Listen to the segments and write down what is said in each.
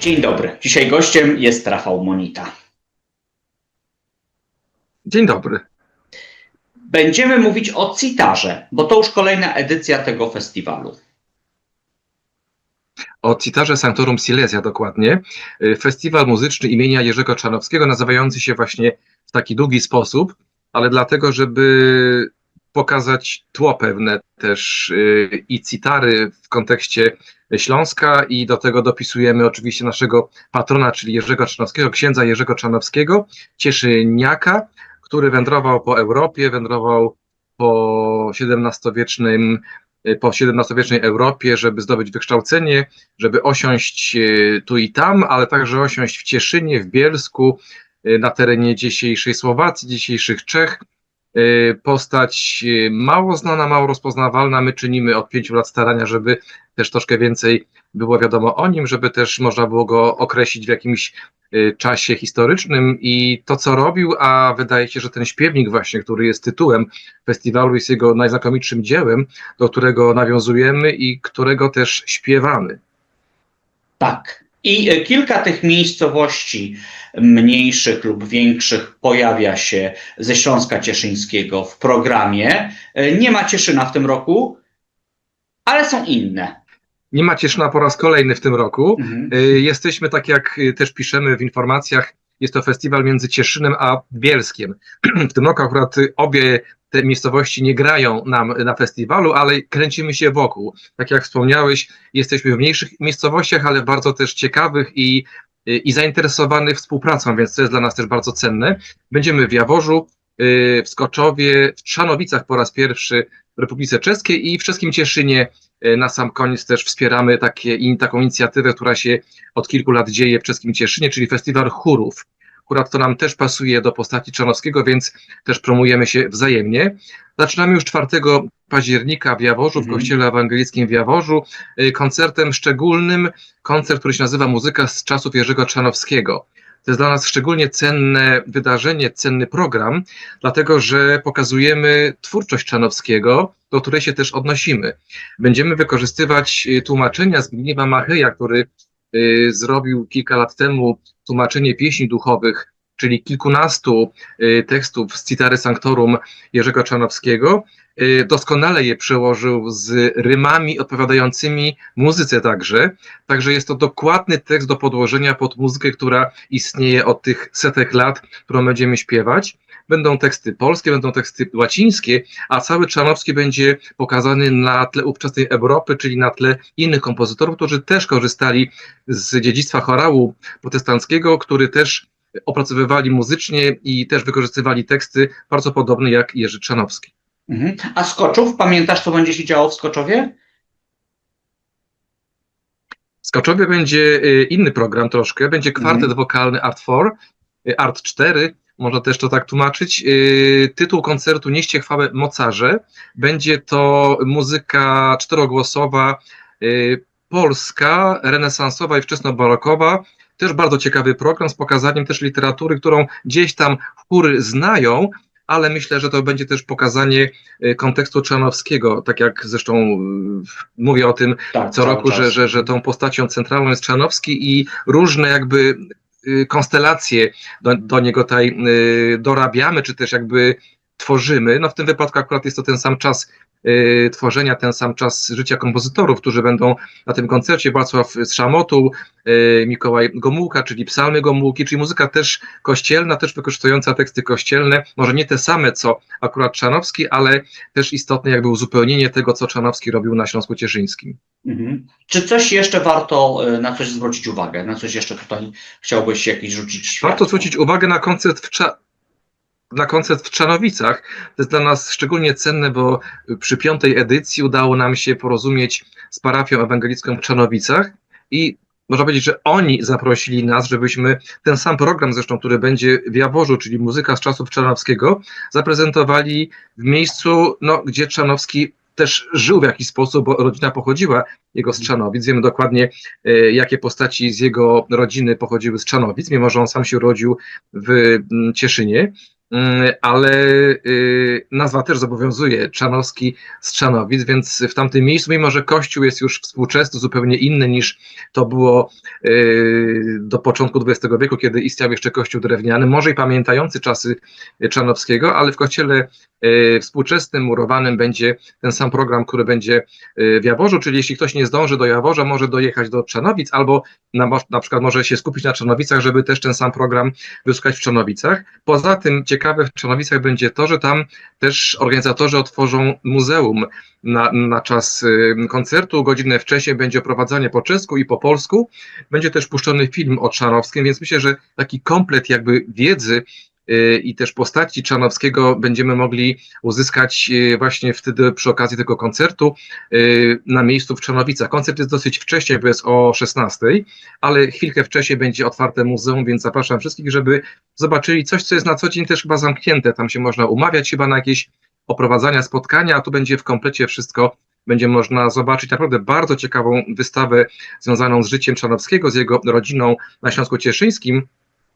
Dzień dobry. Dzisiaj gościem jest Rafał Monita. Dzień dobry. Będziemy mówić o Citarze, bo to już kolejna edycja tego festiwalu. O Citarze Sanctorum Silesia dokładnie. Y, Festiwal muzyczny imienia Jerzego Czarnowskiego, nazywający się właśnie w taki długi sposób, ale dlatego, żeby pokazać tło pewne też y, i citary w kontekście Śląska i do tego dopisujemy oczywiście naszego patrona, czyli Jerzego Czarnowskiego, księdza Jerzego Czarnowskiego, cieszyniaka, który wędrował po Europie, wędrował po XVII-wiecznym po XVII-wiecznej Europie, żeby zdobyć wykształcenie, żeby osiąść e, tu i tam, ale także osiąść w Cieszynie, w Bielsku, na terenie dzisiejszej Słowacji, dzisiejszych Czech. E, Postać e, mało znana, mało rozpoznawalna. My czynimy od pięciu lat starania, żeby też troszkę więcej było wiadomo o nim, żeby też można było go określić w jakimś e, czasie historycznym i to, co robił, a wydaje się, że ten śpiewnik właśnie, który jest tytułem festiwalu, jest jego najznakomitszym dziełem, do którego nawiązujemy i którego też śpiewamy. Tak. I e, kilka tych miejscowości mniejszych lub większych pojawia się ze Śląska Cieszyńskiego w programie. E, Nie ma Cieszyna w tym roku, ale są inne. Nie ma Cieszyna po raz kolejny w tym roku. Mhm. Jesteśmy, tak jak też piszemy w informacjach, jest to festiwal między Cieszynem a Bielskiem. W tym roku akurat obie te miejscowości nie grają nam na festiwalu, ale kręcimy się wokół. Tak jak wspomniałeś, jesteśmy w mniejszych miejscowościach, ale bardzo też ciekawych i, i zainteresowanych współpracą, więc to jest dla nas też bardzo cenne. Będziemy w Jaworzu, y, w Skoczowie, w Trzanowicach po raz pierwszy w Republice Czeskiej i w Czeskim Cieszynie y, na sam koniec też wspieramy takie, taką inicjatywę, która się od kilku lat dzieje w Czeskim Cieszynie, czyli Festiwal Chórów. Akurat to nam też pasuje do postaci Czarnowskiego, więc też promujemy się wzajemnie. Zaczynamy już 4 października w Jaworzu, w Mhm. Kościele Ewangelickim w Jaworzu, y, koncertem szczególnym, koncert, który się nazywa Muzyka z czasów Jerzego Czarnowskiego. To jest dla nas szczególnie cenne wydarzenie, cenny program, dlatego że pokazujemy twórczość Czarnowskiego, do której się też odnosimy. Będziemy wykorzystywać y, tłumaczenia Zbigniewa Macheja, który zrobił kilka lat temu tłumaczenie pieśni duchowych, czyli kilkunastu y, tekstów z Citary Sanctorum Jerzego Czarnowskiego. Y, Doskonale je przełożył z rymami odpowiadającymi muzyce także. Także jest to dokładny tekst do podłożenia pod muzykę, która istnieje od tych setek lat, którą będziemy śpiewać. Będą teksty polskie, będą teksty łacińskie, a cały Czarnowski będzie pokazany na tle ówczesnej Europy, czyli na tle innych kompozytorów, którzy też korzystali z dziedzictwa chorału protestanckiego, który też opracowywali muzycznie i też wykorzystywali teksty bardzo podobne jak Jerzy Czarnowski. Mhm. A Skoczów, pamiętasz, co będzie się działo w Skoczowie? Skoczowie będzie y, inny program troszkę, będzie kwartet Mhm. wokalny Art 4, y, Art 4, można też to tak tłumaczyć. Y, Tytuł koncertu Nieście chwałę mocarze. Będzie to muzyka czterogłosowa, polska, renesansowa i wczesnobarokowa. Też bardzo ciekawy program z pokazaniem też literatury, którą gdzieś tam chóry znają, ale myślę, że to będzie też pokazanie y, kontekstu czarnowskiego, tak jak zresztą y, mówię o tym Tak, co roku, że, że, że tą postacią centralną jest Czarnowski i różne jakby y, konstelacje do, do niego tutaj dorabiamy, czy też jakby tworzymy. No w tym wypadku akurat jest to ten sam czas y, tworzenia, ten sam czas życia kompozytorów, którzy będą na tym koncercie. Wacław z Szamotu, y, Mikołaj Gomułka, czyli psalmy Gomułki, czyli muzyka też kościelna, też wykorzystująca teksty kościelne, może nie te same, co akurat Czarnowski, ale też istotne jakby uzupełnienie tego, co Czarnowski robił na Śląsku Cieszyńskim. Mhm. Czy coś jeszcze warto e, na coś zwrócić uwagę? Na coś jeszcze tutaj chciałbyś jakiś rzucić światło? Warto zwrócić uwagę na koncert w, Cza- na koncert w Czarnowicach. To jest dla nas szczególnie cenne, bo przy piątej edycji udało nam się porozumieć z parafią ewangelicką w Czarnowicach i można powiedzieć, że oni zaprosili nas, żebyśmy ten sam program zresztą, który będzie w Jaworzu, czyli muzyka z czasów Czarnowskiego, zaprezentowali w miejscu, no, gdzie Czarnowski też żył w jakiś sposób, bo rodzina pochodziła jego z Czanowic. Wiemy dokładnie, e, jakie postaci z jego rodziny pochodziły z Czanowic, mimo że on sam się urodził w mm, Cieszynie. Mm, ale y, nazwa też zobowiązuje Czanowski z Czanowic, więc w tamtym miejscu, mimo że kościół jest już współczesny, zupełnie inny niż to było y, do początku XX wieku, kiedy istniał jeszcze kościół drewniany, może i pamiętający czasy Czanowskiego, ale w kościele y, współczesnym, murowanym będzie ten sam program, który będzie w Jaworzu, czyli jeśli ktoś nie zdąży do Jaworza, może dojechać do Czanowic albo na, na przykład może się skupić na Czanowicach, żeby też ten sam program wysłuchać w Czanowicach. Poza tym ciekawe w Czanowicach będzie to, że tam też organizatorzy otworzą muzeum na, na czas y, koncertu. Godzinę wcześniej będzie oprowadzanie po czesku i po polsku. Będzie też puszczony film o Czanowskim, więc myślę, że taki komplet jakby wiedzy i też postaci Czanowskiego będziemy mogli uzyskać y, właśnie wtedy przy okazji tego koncertu y, na miejscu w Czanowicach. Koncert jest dosyć wcześnie, bo jest o 16, ale chwilkę wcześniej będzie otwarte muzeum, więc zapraszam wszystkich, żeby zobaczyli coś, co jest na co dzień też chyba zamknięte. Tam się można umawiać chyba na jakieś oprowadzania, spotkania, a tu będzie w komplecie wszystko. Będzie można zobaczyć naprawdę bardzo ciekawą wystawę związaną z życiem Czanowskiego, z jego rodziną na Śląsku Cieszyńskim.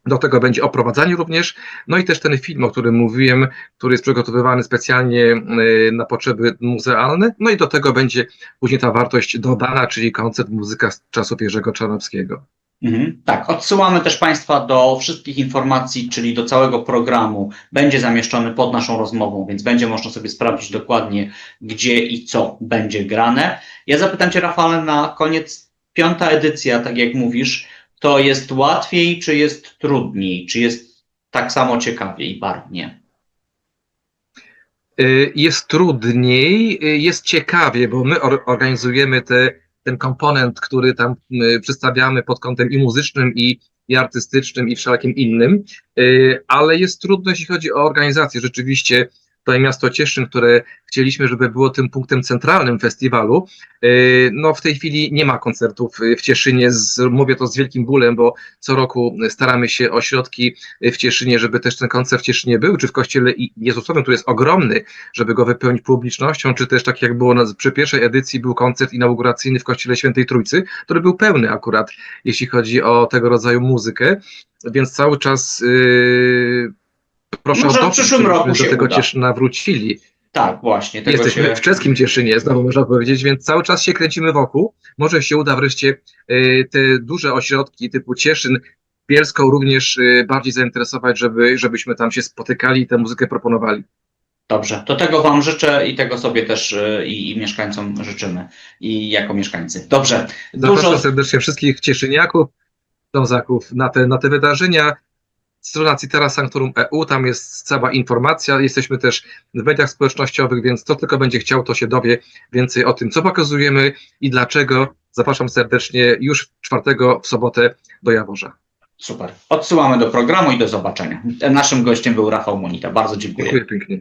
Do tego będzie oprowadzanie również, no i też ten film, o którym mówiłem, który jest przygotowywany specjalnie y, na potrzeby muzealne, no i do tego będzie później ta wartość dodana, czyli koncert muzyka z czasów Jerzego Czarnowskiego. Mhm. Tak, odsyłamy też Państwa do wszystkich informacji, czyli do całego programu. Będzie zamieszczony pod naszą rozmową, więc będzie można sobie sprawdzić dokładnie, gdzie i co będzie grane. Ja zapytam Cię, Rafale, na koniec piąta edycja, tak jak mówisz, to jest łatwiej, czy jest trudniej, czy jest tak samo ciekawie i barwnie? Y, Jest trudniej, y, jest ciekawie, bo my or organizujemy te, ten komponent, który tam y, przedstawiamy pod kątem i muzycznym, i, i artystycznym, i wszelakim innym, ale jest trudno, jeśli chodzi o organizację. Rzeczywiście to miasto Cieszyn, które chcieliśmy, żeby było tym punktem centralnym festiwalu, y, no w tej chwili nie ma koncertów y, w Cieszynie, z, mówię to z wielkim bólem, bo co roku staramy się o środki w Cieszynie, żeby też ten koncert w Cieszynie był, czy w kościele. Jezusowym, który jest ogromny, żeby go wypełnić publicznością, czy też tak jak było przy pierwszej edycji, był koncert inauguracyjny w kościele Świętej Trójcy, który był pełny akurat, jeśli chodzi o tego rodzaju muzykę, więc cały czas yy, proszę Może w o dopis, przyszłym żebyśmy roku do się tego uda. Cieszyna wrócili. Tak, właśnie. Jesteśmy się... w czeskim Cieszynie, znowu można powiedzieć, więc cały czas się kręcimy wokół. Może się uda wreszcie y, te duże ośrodki typu Cieszyn, Bielską również y, bardziej zainteresować, żeby, żebyśmy tam się spotykali i tę muzykę proponowali. Dobrze, to tego Wam życzę i tego sobie też y, i, mieszkańcom życzymy, i jako mieszkańcy. Dobrze, Zapraszam dużo, serdecznie wszystkich Cieszyniaków, Ślązaków na te, na te wydarzenia. Strona Citera Sanctorum EU, tam jest cała informacja. Jesteśmy też w mediach społecznościowych, więc kto tylko będzie chciał, to się dowie więcej o tym, co pokazujemy i dlaczego. Zapraszam serdecznie już czwartego w sobotę do Jaworza. super. Odsyłamy do programu i do zobaczenia. Naszym gościem był Rafał Monita. Bardzo dziękuję. Dziękuję pięknie.